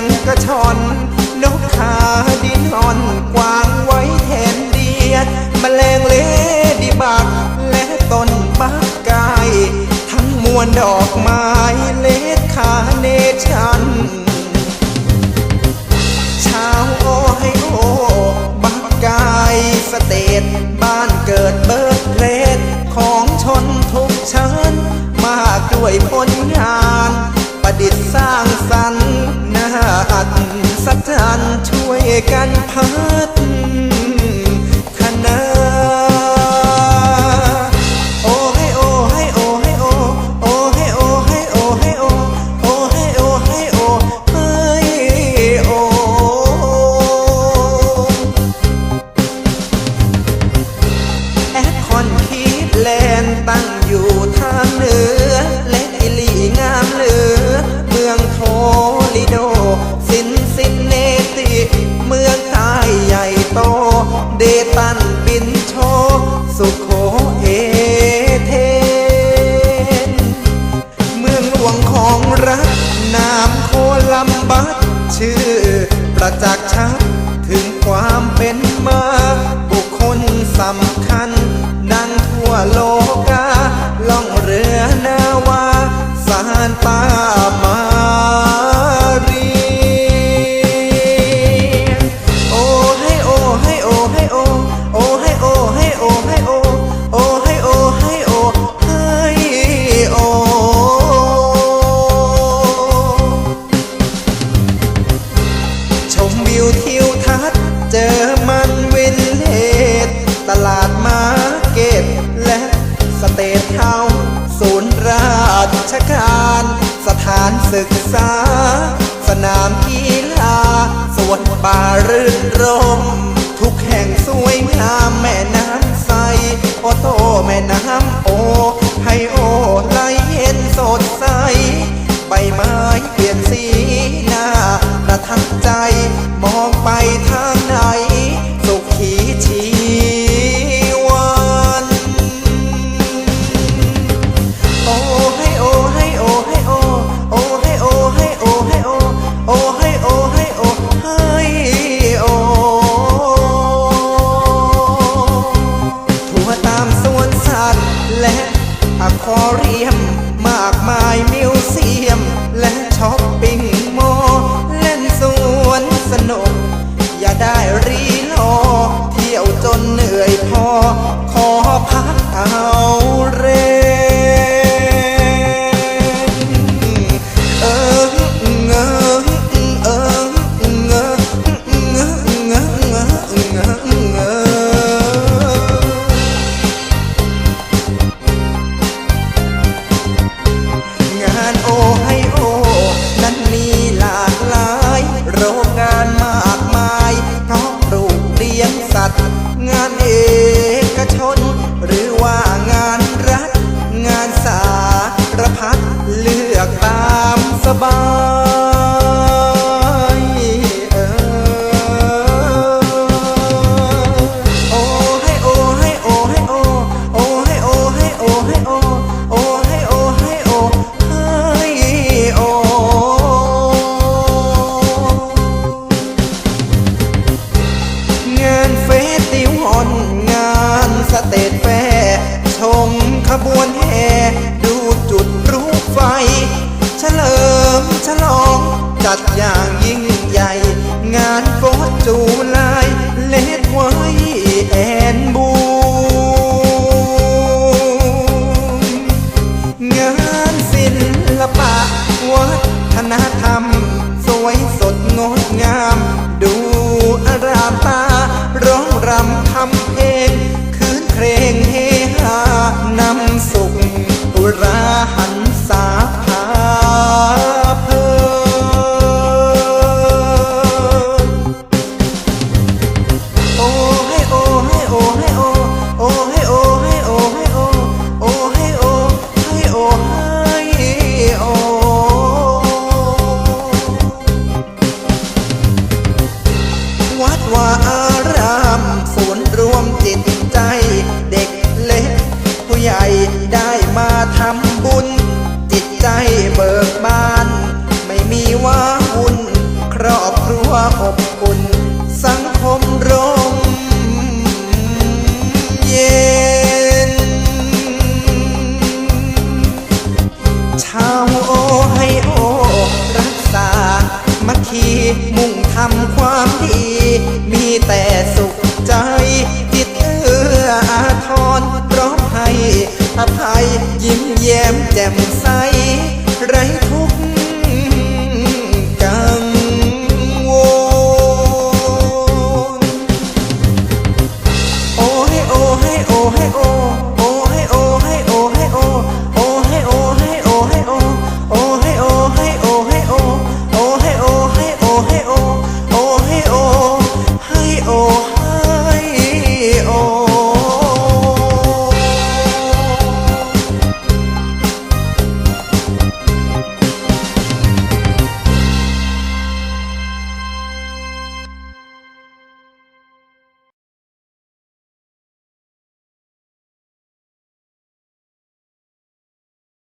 งกระชอนนกขาดินออนกวางไว้แทนเดียดมแมลงเลดีบัก และต้นบักกาย ทั้งมวลดอกไม้เล็ดขาเนชันชาวโอไฮโอบักกายสเตทบ้านเกิดเบิร์ดเลดของชนทุกชั้นมากด้วยคน สัจจันช่วยกันพัฒ ชัด ถึงความเป็นมา บุคคลสำคัญนั่งทั่วโลกาล่องเรือ นาวา สารตามา ษา สนามกีฬาสวนป่ารื่นรม ทุกแห่งสวยงามแม่น้ não born ว่าอุ่นครอบครัวอบอุ่นสังคมร่มเย็นชาวโอไฮโอรักษามัคคีมุ่งทำความดี